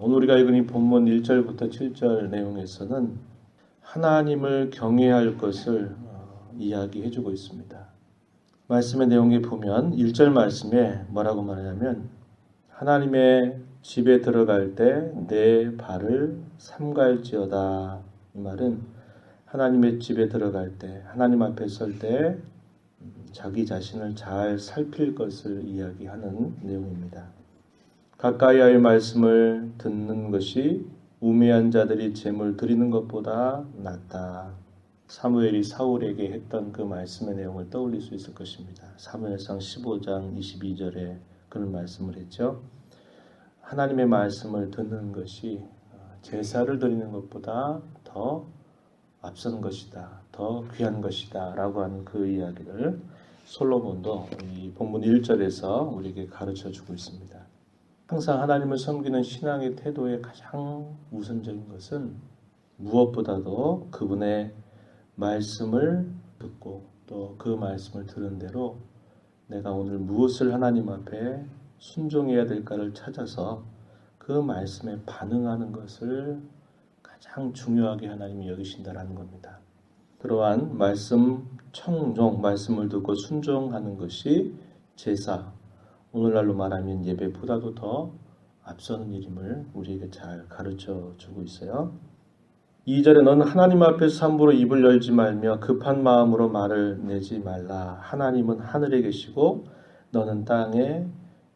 오늘 우리가 읽은 이 본문 1절부터 7절 내용에서는 하나님을 경외할 것을 어, 이야기해 주고 있습니다. 말씀의 내용에 보면 1절 말씀에 뭐라고 말하냐면 하나님의 집에 들어갈 때 내 발을 삼갈지어다. 이 말은 하나님의 집에 들어갈 때 하나님 앞에 설 때 자기 자신을 잘 살필 것을 이야기하는 내용입니다. 가까이의 말씀을 듣는 것이 우매한 자들이 재물 드리는 것보다 낫다. 사무엘이 사울에게 했던 그 말씀의 내용을 떠올릴 수 있을 것입니다. 사무엘상 15장 22절에 그런 말씀을 했죠. 하나님의 말씀을 듣는 것이 제사를 드리는 것보다 더 앞선 것이다. 더 귀한 것이다. 라고 하는 그 이야기를 솔로몬도 이 본문 1절에서 우리에게 가르쳐 주고 있습니다. 항상 하나님을 섬기는 신앙의 태도의 가장 우선적인 것은 무엇보다도 그분의 말씀을 듣고 또 그 말씀을 들은 대로 내가 오늘 무엇을 하나님 앞에 순종해야 될까를 찾아서 그 말씀에 반응하는 것을 가장 중요하게 하나님이 여기신다라는 겁니다. 그러한 말씀 청종, 말씀을 듣고 순종하는 것이 제사, 오늘날로 말하면 예배보다도 더 앞서는 일임을 우리에게 잘 가르쳐 주고 있어요. 2절에 너는 하나님 앞에서 함부로 입을 열지 말며 급한 마음으로 말을 내지 말라. 하나님은 하늘에 계시고 너는 땅에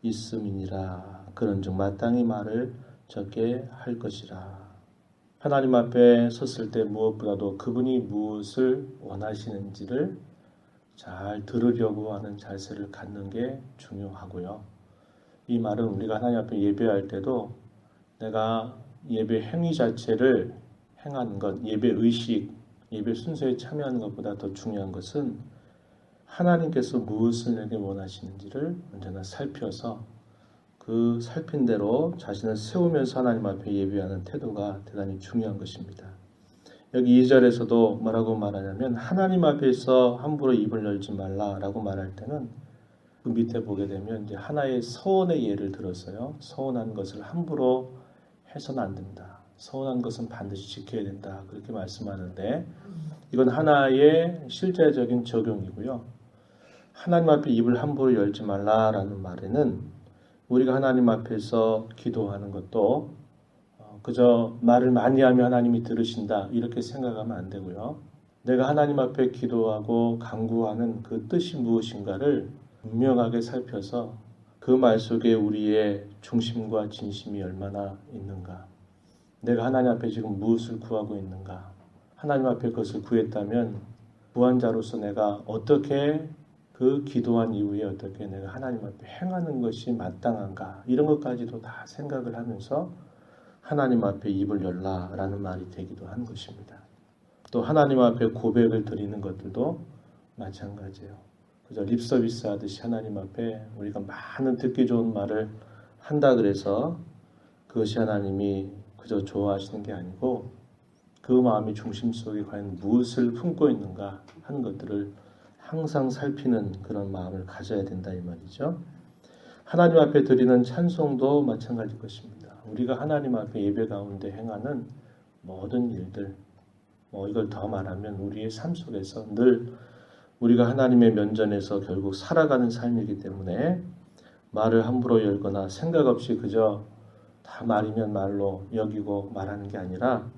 있음이니라. 그런즉 마땅히 말을 적게 할 것이라. 하나님 앞에 섰을 때 무엇보다도 그분이 무엇을 원하시는지를 잘 들으려고 하는 자세를 갖는 게 중요하고요. 이 말은 우리가 하나님 앞에 예배할 때도 내가 예배 행위 자체를 행하는 것, 예배 의식, 예배 순서에 참여하는 것보다 더 중요한 것은 하나님께서 무엇을 내게 원하시는지를 언제나 살펴서 그 살핀 대로 자신을 세우면서 하나님 앞에 예배하는 태도가 대단히 중요한 것입니다. 여기 2절에서도 뭐라고 말하냐면 하나님 앞에서 함부로 입을 열지 말라라고 말할 때는 그 밑에 보게 되면 이제 하나의 서원의 예를 들었어요. 서원한 것을 함부로 해서는 안 된다. 서운한 것은 반드시 지켜야 된다. 그렇게 말씀하는데 이건 하나의 실제적인 적용이고요. 하나님 앞에 입을 함부로 열지 말라라는 말에는 우리가 하나님 앞에서 기도하는 것도 어, 그저 말을 많이 하면 하나님이 들으신다 이렇게 생각하면 안 되고요. 내가 하나님 앞에 기도하고 강구하는 그 뜻이 무엇인가를 분명하게 살펴서 그 말 속에 우리의 중심과 진심이 얼마나 있는가 내가 하나님 앞에 지금 무엇을 구하고 있는가? 하나님 앞에 그것을 구했다면 구한 자로서 내가 어떻게 그 기도한 이후에 어떻게 내가 하나님 앞에 행하는 것이 마땅한가? 이런 것까지도 다 생각을 하면서 하나님 앞에 입을 열라라는 말이 되기도 한 것입니다. 또 하나님 앞에 고백을 드리는 것들도 마찬가지예요. 그저 립 서비스 하듯이 하나님 앞에 우리가 많은 듣기 좋은 말을 한다 그래서 그것이 하나님이 그저 좋아하시는 게 아니고 그 마음의 중심 속에 과연 무엇을 품고 있는가 하는 것들을 항상 살피는 그런 마음을 가져야 된다 이 말이죠. 하나님 앞에 드리는 찬송도 마찬가지일 것입니다. 우리가 하나님 앞에 예배 가운데 행하는 모든 일들, 뭐 이걸 더 말하면 우리의 삶 속에서 늘 우리가 하나님의 면전에서 결국 살아가는 삶이기 때문에 말을 함부로 열거나 생각 없이 그저 다 말이면 말로 여기고 말하는 게 아니라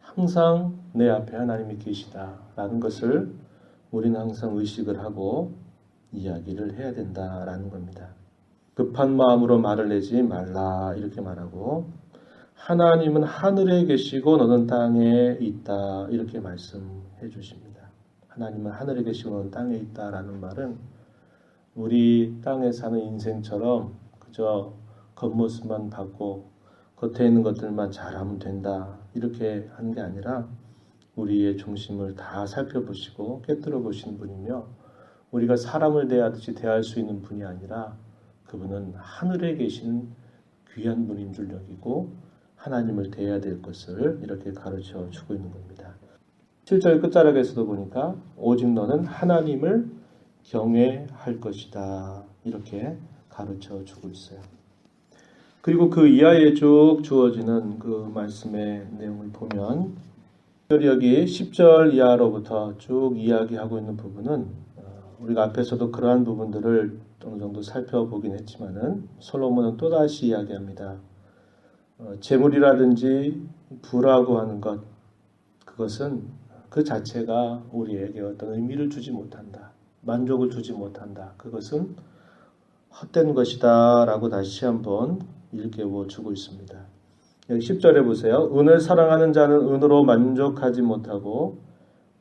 항상 내 앞에 하나님이 계시다라는 것을 우리는 항상 의식을 하고 이야기를 해야 된다라는 겁니다. 급한 마음으로 말을 내지 말라 이렇게 말하고 하나님은 하늘에 계시고 너는 땅에 있다 이렇게 말씀해 주십니다. 하나님은 하늘에 계시고 너는 땅에 있다라는 말은 우리 땅에 사는 인생처럼 그저 겉모습만 받고 겉에 있는 것들만 잘하면 된다 이렇게 하는 게 아니라 우리의 중심을 다 살펴보시고 깨뜨려 보시는 분이며 우리가 사람을 대하듯이 대할 수 있는 분이 아니라 그분은 하늘에 계신 귀한 분인 줄 여기고 하나님을 대해야 될 것을 이렇게 가르쳐 주고 있는 겁니다. 7절 끝자락에서도 보니까 오직 너는 하나님을 경외할 것이다. 이렇게 가르쳐 주고 있어요. 그리고 그 이하에 쭉 주어지는 그 말씀의 내용을 보면 여기 10절 이하로부터 쭉 이야기하고 있는 부분은 어, 우리가 앞에서도 그러한 부분들을 어느 정도 살펴보긴 했지만은 솔로몬은 또다시 이야기합니다. 어, 재물이라든지 부라고 하는 것 그것은 그 자체가 우리에게 어떤 의미를 주지 못한다. 만족을 주지 못한다. 그것은 헛된 것이다 라고 다시 한번 일깨워 주고 있습니다. 여기 10절에 보세요. 은을 사랑하는 자는 은으로 만족하지 못하고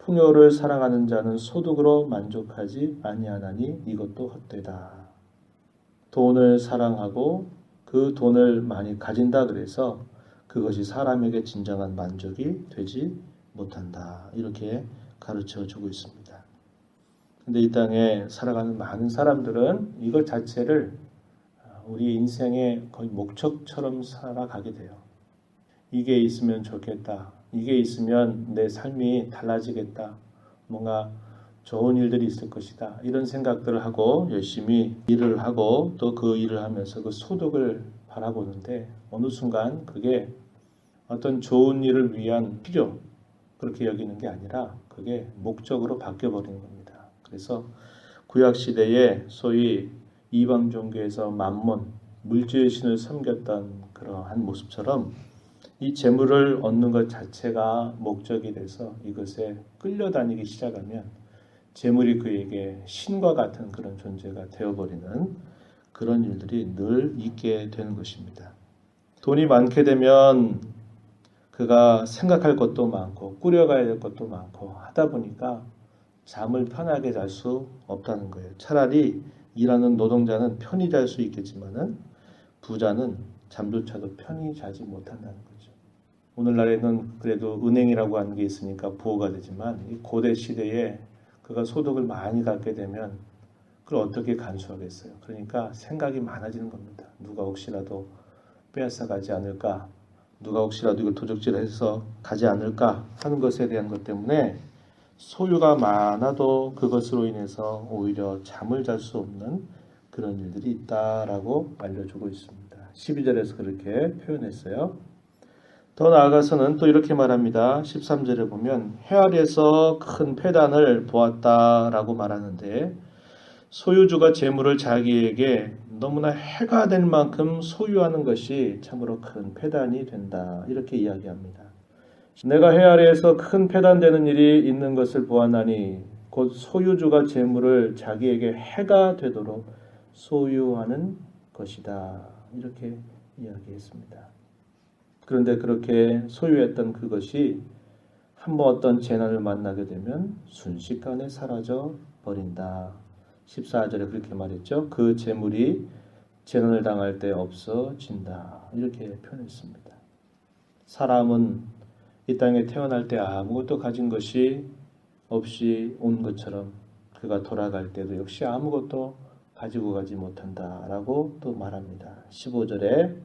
풍요를 사랑하는 자는 소득으로 만족하지 아니하나니 이것도 헛되다. 돈을 사랑하고 그 돈을 많이 가진다 그래서 그것이 사람에게 진정한 만족이 되지 못한다. 이렇게 가르쳐 주고 있습니다. 근데 이 땅에 살아가는 많은 사람들은 이것 자체를 우리 인생의 거의 목적처럼 살아가게 돼요. 이게 있으면 좋겠다. 이게 있으면 내 삶이 달라지겠다. 뭔가 좋은 일들이 있을 것이다. 이런 생각들을 하고 열심히 일을 하고 또 그 일을 하면서 그 소득을 바라보는데 어느 순간 그게 어떤 좋은 일을 위한 필요 그렇게 여기는 게 아니라 그게 목적으로 바뀌어 버리는 겁니다. 그래서 구약 시대에 소위 이방 종교에서 만몬 물질의 신을 섬겼던 그러한 모습처럼 이 재물을 얻는 것 자체가 목적이 돼서 이것에 끌려다니기 시작하면 재물이 그에게 신과 같은 그런 존재가 되어버리는 그런 일들이 늘 있게 되는 것입니다. 돈이 많게 되면 그가 생각할 것도 많고 꾸려가야 될 것도 많고 하다 보니까 잠을 편하게 잘 수 없다는 거예요. 차라리 일하는 노동자는 편히 잘 수 있겠지만은 부자는 잠조차도 편히 자지 못한다는 거죠. 오늘날에는 그래도 은행이라고 하는 게 있으니까 보호가 되지만 이 고대 시대에 그가 소득을 많이 갖게 되면 그걸 어떻게 간수하겠어요? 그러니까 생각이 많아지는 겁니다. 누가 혹시라도 빼앗아 가지 않을까? 누가 혹시라도 이걸 도적질해서 가지 않을까 하는 것에 대한 것 때문에 소유가 많아도 그것으로 인해서 오히려 잠을 잘 수 없는 그런 일들이 있다라고 알려주고 있습니다. 12절에서 그렇게 표현했어요. 더 나아가서는 또 이렇게 말합니다. 13절에 보면 헤아리에서 큰 폐단을 보았다라고 말하는데 소유주가 재물을 자기에게 너무나 해가 될 만큼 소유하는 것이 참으로 큰 폐단이 된다. 이렇게 이야기합니다. 내가 해 아래에서 큰 폐단되는 일이 있는 것을 보았나니 곧 소유주가 재물을 자기에게 해가 되도록 소유하는 것이다. 이렇게 이야기했습니다. 그런데 그렇게 소유했던 그것이 한번 어떤 재난을 만나게 되면 순식간에 사라져 버린다. 14절에 그렇게 말했죠. 그 재물이 재난을 당할 때 없어진다. 이렇게 표현했습니다. 사람은 이 땅에 태어날 때 아무것도 가진 것이 없이 온 것처럼 그가 돌아갈 때도 역시 아무것도 가지고 가지 못한다라고 또 말합니다. 15절에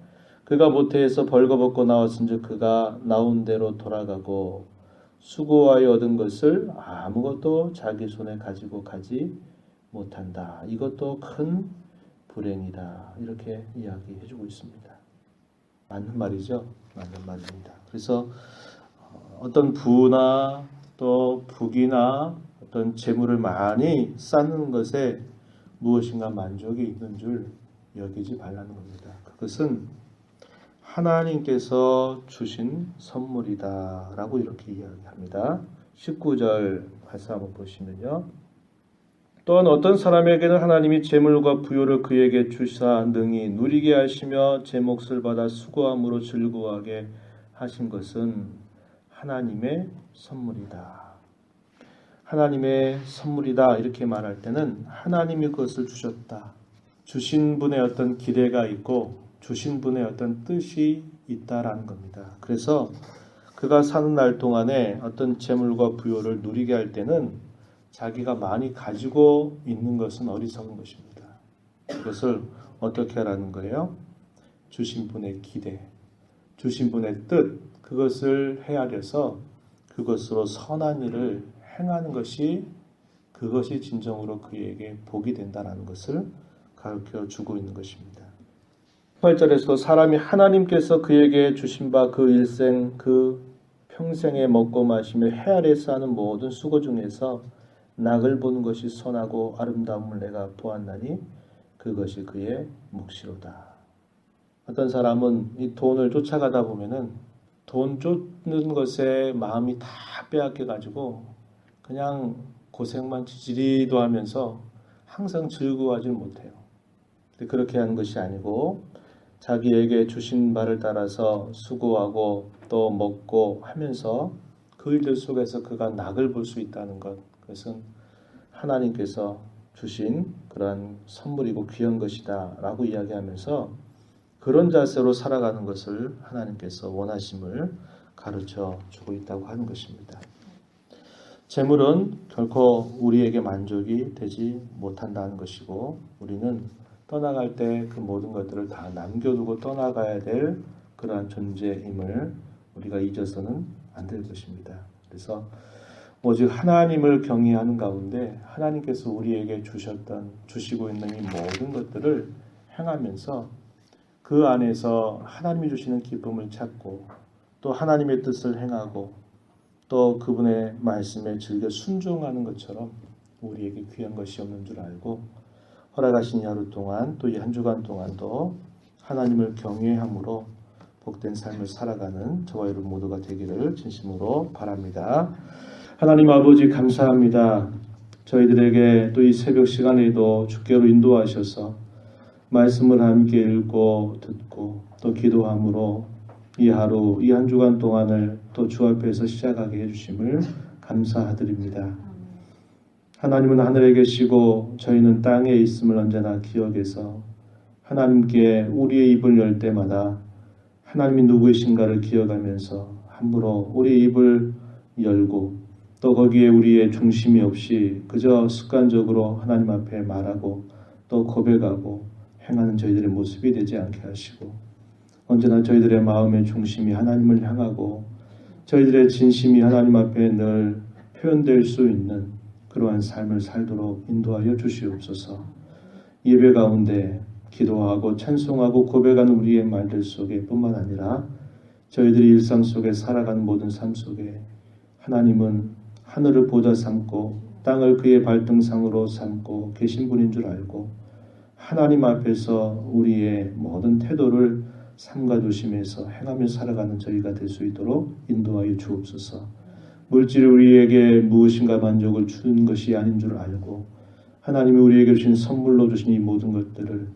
그가 모태에서 벌거벗고 나왔은즉 그가 나온 대로 돌아가고 수고하여 얻은 것을 아무것도 자기 손에 가지고 가지 못한다. 이것도 큰 불행이다. 이렇게 이야기해 주고 있습니다. 맞는 말이죠. 맞는 말입니다. 그래서 어떤 부나 또 북이나 어떤 재물을 많이 쌓는 것에 무엇인가 만족이 있는 줄 여기지 말라는 겁니다. 그것은 하나님께서 주신 선물이다 라고 이렇게 이야기합니다. 19절 말씀 한번 보시면요. 또한 어떤 사람에게는 하나님이 재물과 부요를 그에게 주사 능히 누리게 하시며 제 몫을 받아 수고함으로 즐거워하게 하신 것은 하나님의 선물이다. 하나님의 선물이다. 이렇게 말할 때는 하나님이 그것을 주셨다. 주신 분의 어떤 기대가 있고 주신 분의 어떤 뜻이 있다라는 겁니다. 그래서 그가 사는 날 동안에 어떤 재물과 부여를 누리게 할 때는 자기가 많이 가지고 있는 것은 어리석은 것입니다. 그것을 어떻게 하라는 거예요? 주신 분의 기대, 주신 분의 뜻, 그것을 헤아려서 그것으로 선한 일을 행하는 것이 그것이 진정으로 그에게 복이 된다는 것을 가르쳐 주고 있는 것입니다. 8절에서 사람이 하나님께서 그에게 주신 바 그 일생 그 평생에 먹고 마시며 해 아래서 하는 모든 수고 중에서 낙을 보는 것이 선하고 아름다움을 내가 보았나니 그것이 그의 몫이로다. 어떤 사람은 이 돈을 쫓아가다 보면은 돈 쫓는 것에 마음이 다 빼앗겨 가지고 그냥 고생만 지지리도 하면서 항상 즐거워하지 못해요. 그렇게 하는 것이 아니고 자기에게 주신 바를 따라서 수고하고 또 먹고 하면서 그 일들 속에서 그가 낙을 볼 수 있다는 것 그것은 하나님께서 주신 그러한 선물이고 귀한 것이다 라고 이야기하면서 그런 자세로 살아가는 것을 하나님께서 원하심을 가르쳐 주고 있다고 하는 것입니다. 재물은 결코 우리에게 만족이 되지 못한다는 것이고 우리는 떠나갈 때 그 모든 것들을 다 남겨두고 떠나가야 될 그러한 존재임을 우리가 잊어서는 안 될 것입니다. 그래서 오직 하나님을 경외하는 가운데 하나님께서 우리에게 주셨던 주시고 있는 이 모든 것들을 행하면서 그 안에서 하나님이 주시는 기쁨을 찾고 또 하나님의 뜻을 행하고 또 그분의 말씀에 즐겨 순종하는 것처럼 우리에게 귀한 것이 없는 줄 알고 허락하신 이 하루 동안 또 이 한 주간 동안도 하나님을 경외함으로 복된 삶을 살아가는 저와 여러분 모두가 되기를 진심으로 바랍니다. 하나님 아버지 감사합니다. 저희들에게 또 이 새벽 시간에도 주께로 인도하셔서 말씀을 함께 읽고 듣고 또 기도함으로 이 하루 이 한 주간 동안을 또 주 앞에서 시작하게 해주심을 감사드립니다. 하나님은 하늘에 계시고 저희는 땅에 있음을 언제나 기억해서 하나님께 우리의 입을 열 때마다 하나님이 누구이신가를 기억하면서 함부로 우리의 입을 열고 또 거기에 우리의 중심이 없이 그저 습관적으로 하나님 앞에 말하고 또 고백하고 행하는 저희들의 모습이 되지 않게 하시고 언제나 저희들의 마음의 중심이 하나님을 향하고 저희들의 진심이 하나님 앞에 늘 표현될 수 있는 그러한 삶을 살도록 인도하여 주시옵소서. 예배 가운데 기도하고 찬송하고 고백하는 우리의 말들 속에 뿐만 아니라 저희들이 일상 속에 살아가는 모든 삶 속에 하나님은 하늘을 보좌 삼고 땅을 그의 발등상으로 삼고 계신 분인 줄 알고 하나님 앞에서 우리의 모든 태도를 삼가 조심해서 행하며 살아가는 저희가 될 수 있도록 인도하여 주옵소서. 물질이 우리에게 무엇인가 만족을 주는 것이 아닌 줄 알고 하나님이 우리에게 주신 선물로 주신 이 모든 것들을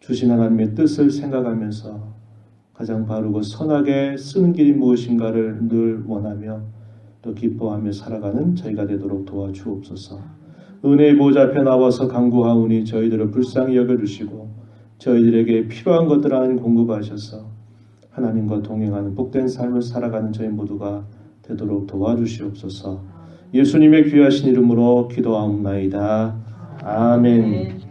주신 하나님의 뜻을 생각하면서 가장 바르고 선하게 쓰는 길이 무엇인가를 늘 원하며 또 기뻐하며 살아가는 저희가 되도록 도와주옵소서. 은혜의 보좌 앞에 나와서 강구하오니 저희들을 불쌍히 여겨주시고 저희들에게 필요한 것들 하나님 공급하셔서 하나님과 동행하는 복된 삶을 살아가는 저희 모두가 되도록 도와주시옵소서. 예수님의 귀하신 이름으로 기도하옵나이다. 아멘.